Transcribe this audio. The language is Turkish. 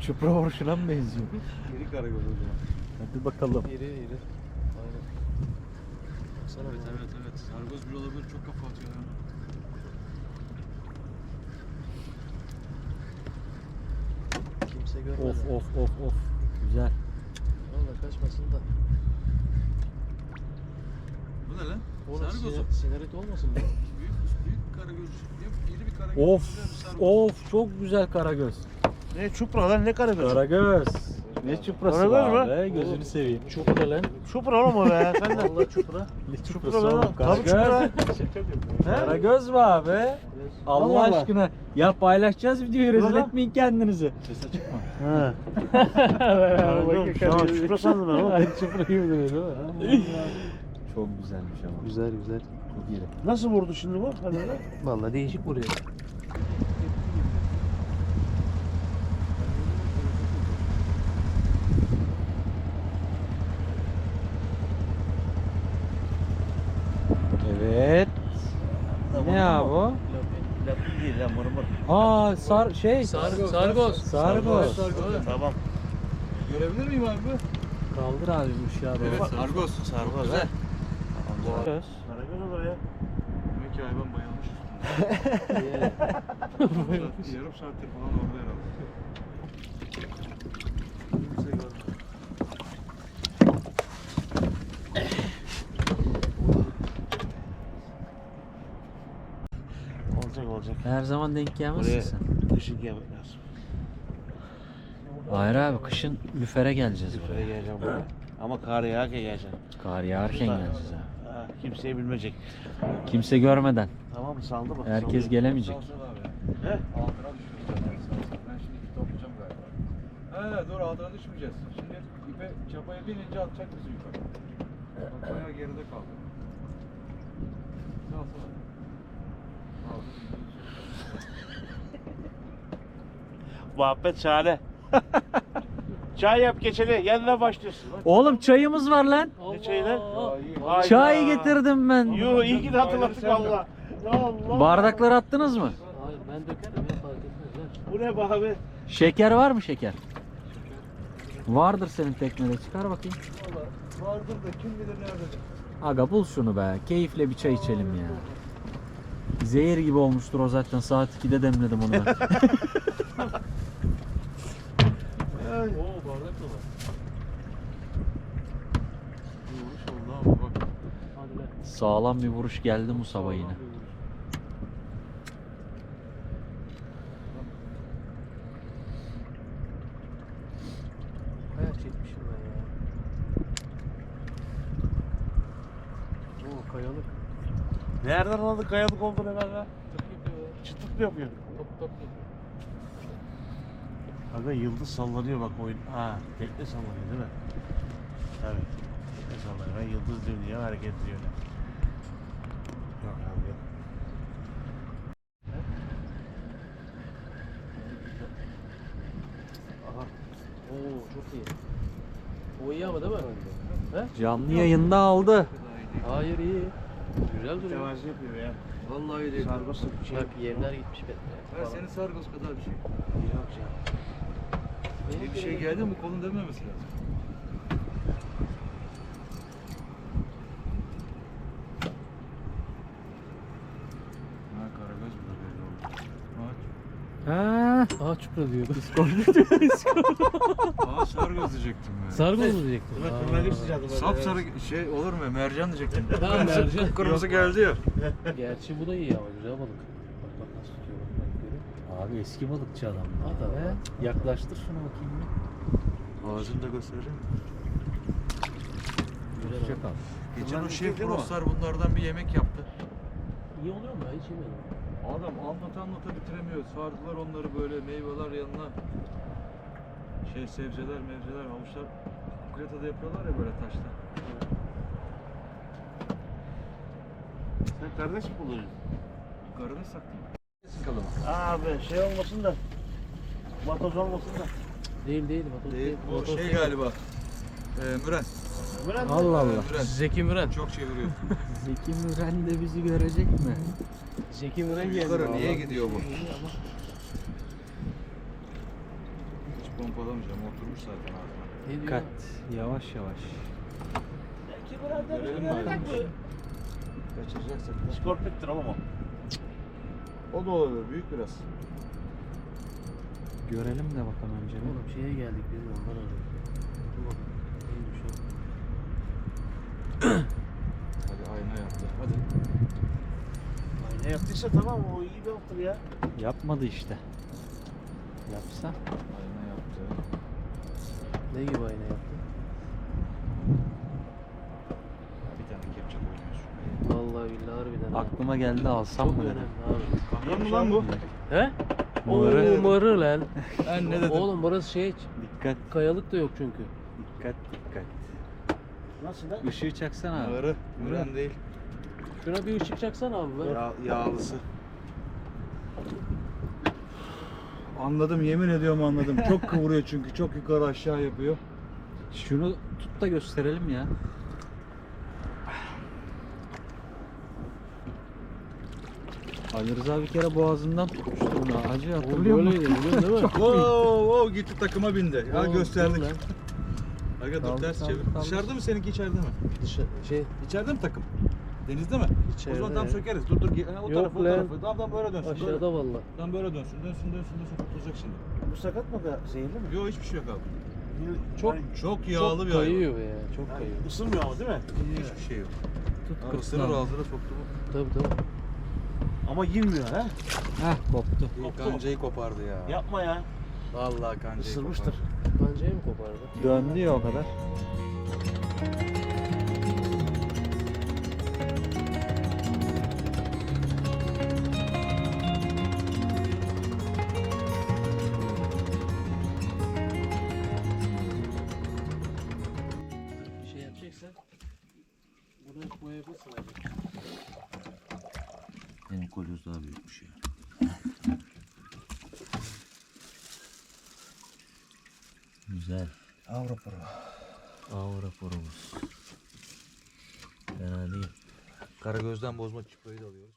çupra vuruşuna mı benziyor? İri karagöz o zaman. Hadi bakalım. İri iri. Aynen. Baksana Evet evet evet. Sargoz bir olabilir çok kafa atıyor ya. Kimse görmedi. Of of of of. Güzel. Valla kaçmasın da. Bu ne lan? Oğlum sinerit olmasın bu? Karagöz. İri bir karagöz. Of güzel bir sargoz. of çok güzel karagöz. Ne çupra lan ne karagöz? Karagöz. Ne çuprası Karagöz var mü? be gözünü seveyim. Çupra lan. Çupra oğlum o be sen de. Valla çupra. Ne Çupra çuprası be oğlum lan. Tabii karagöz. çupra. Karagöz mü abi? Allah Allah Allah. aşkına. Ya paylaşacağız videoyu rezil etmeyin kendinizi. Ses açık mı? He. Karagöz. Tamam çupra sandım ben oğlum. Çupra gibi duruyor değil mi? Çok güzelmiş ama. Güzel güzel. Çok iyi. Nasıl vurdu şimdi bu? Hadi lan. Valla değişik vuruyor. Evet. Ne ya bu? Lapin değil ya mırmır. Aa sar şey. Sargoz. Sargoz. Sargoz. Tamam. Görebilir miyim abi? Kaldır abi bu ışığa doğru. Evet sargoz. Sargoz Güzel. Sargoz. Karagöz olur ya. Demek ki hayvan bayılmış üstünde. Yarım saattir falan orada herhalde. Kimse. Olacak olacak. Her zaman denk gelmezsin Buraya sen. gelmek lazım. Hayır abi kışın lüfere geleceğiz Buraya buraya. geleceğim buraya. Ama kar yağarken geleceğim. Kar yağarken geleceğiz abi. Kimseye bilmeyecek. Kimse görmeden. Tamam mı? Saldı mı? Herkes Sallıyor. gelemeyecek. He? Altına düşmeyeceğiz. Ben şimdi ipi toplayacağım galiba. He doğru altına düşmeyeceğiz. Şimdi ipe çapaya binince atacak bizi yukarı. Bak bayağı geride kaldı. Salsana. Aldı, Muhabbet şahane. Çay yap geçeli. Yanına başlıyorsun. Oğlum çayımız var lan. Ne çayı lan? Hayda. Çay getirdim ben. Yo iyi ki de hatırlattık valla. Allah. Bardakları attınız mı? Hayır ben dökerim ya fark etmez. Bu ne be abi? Şeker var mı şeker? Vardır senin teknede çıkar bakayım. Valla vardır da kim bilir nerede. Aga bul şunu be. Keyifle bir çay içelim ya. Zehir gibi olmuştur o zaten. Saat 2'de demledim onu ben. Oo bardak da var. Bir vuruş oldu ama bak. Hadi lan. Sağlam bir vuruş geldi bu sabah yine. Bayağı çekmişim ben ya. Oo kayalık. Nereden anladın kayalık olduğunu ben be? Tık yapıyor mı yapıyor? Top top yapıyor. Aga yıldız sallanıyor bak oyun. Ha tekne sallanıyor değil mi? Evet. Tekne sallanıyor. Ben yıldız diyorum diye hareket ediyor öyle. Yok abi yok. Aha. Oo çok iyi. O iyi ama değil mi? He? Canlı yayında aldı. Hayır iyi. Güzel duruyor. Tevazi yapıyor ya. Vallahi öyle. Sargosu bir şey Bak yerler gitmiş be. Ben senin sargoz kadar bir şey. Yok canım. İyi bir şey geldi mi kolun dememesi lazım. Ha karagöz burada belli oldu. Ha. Aa çupra diyordu. Aa, aa sargoz diyecektim ben. Sargoz mu diyecektim? Aa. bunlar sıcaktı böyle. Sapsarı şey olur mu? Mercan diyecektim. Ha, mercan. Kırmızı geldi ya. Gerçi bu da iyi ama güzel balık. Bak bak nasıl tutuyor bak bak görüyor musun? Abi eski balıkçı adam. Hadi. He? Yaklaştır şunu bakayım bir. Ağzını da göstereyim. Güzel Hoşça kal. Geçen o şef? Rostar bunlardan bir yemek yaptı. İyi oluyor mu ya? Hiç yemedim. Adam anlata anlata bitiremiyor. Sardılar onları böyle meyveler yanına. Şey sebzeler, mevzeler, havuçlar. Kukuletada yapıyorlar ya böyle taşta. Sen kardeş mi buluyorsun? Karını saklayayım. Sıkalım. Abi şey olmasın da. Vatoz olmasın da. Değil değil. Vatoz Değil, değil. o Vatoz şey değil. galiba. Ee, Müren. Bırak. Allah Allah. Müren. Zeki Müren. Çok çeviriyor. Zeki Müren de bizi görecek mi? Zeki Müren geldi. Yukarı niye gidiyor bu? Ama pompalamayacağım. Oturmuş zaten diyor? Dikkat. Yavaş yavaş. Görelim mi ayrılmış? Kaçıracaksak da. Skorpettir oğlum o. O da olabilir. Büyük biraz. Görelim de bakalım önce. bir. Oğlum şeye geldik biz ondan arıyoruz. Dur o? Hadi ayna yaptı. Hadi. Ay, ne yaptıysa tamam o iyi bir altır ya. Yapmadı işte. Yapsa. Ayna yaptı. Ne gibi ayna yaptı? Vallahi billahi harbiden. ha. Aklıma geldi alsam Çok mı önemli dedim. abi. Kamyon mu lan bu? He? Mığırı. Oo lan. Ben ne dedim? Oğlum burası şey Dikkat kayalık da yok çünkü. dikkat dikkat. Nasıl lan? Işığı çaksana abi. Mığırı. Müren değil. Şuna bir ışık çaksana abi be. Ya, yağlısı. Anladım yemin ediyorum anladım. Çok kıvırıyor çünkü çok yukarı aşağı yapıyor. Şunu tut da gösterelim ya. Ali Rıza bir kere boğazından tutmuştu bunu. Acı hatırlıyor musun? böyleydi biliyorsun değil mi? Oo, oo, gitti takıma bindi. Ya Oo, gösterdik. lan. Aga dur ters kaldı, çevir. kaldı. Dışarıda mı seninki içeride mi? Dışarı, şey İçeride mi takım? Denizde mi? İçeride O zaman tam sökeriz. Dur dur. ge- Ha, O Yok tarafı o lan. tarafı. Tamam tamam böyle dönsün. Böyle. aşağıda valla. Tamam böyle dönsün. Dönsün dönsün dönsün. Tutulacak şimdi. Bu sakat mı da zehirli mi? Yok hiçbir şey yok abi. Çok- Yani, Çok yağlı Çok bir hayvan. kayıyor be ya. Çok yani kayıyor. ısınmıyor ama değil mi? Hiçbir şey yok. Tut Ha, kırksın ısırır abi. ağzına soktu bu. Tabii tabii. Ama girmiyor ha. Heh koptu. Koptu. Kancayı kopardı ya. Yapma ya. Vallahi kancayı Isırmıştır. kopardı. Kancayı mı kopardı? Döndü ya o kadar. Benim kolyoz daha büyükmüş ya. Güzel. Avrupa. Avra porumuz. Fena değil. Karagöz'den bozma çıprayı da alıyoruz.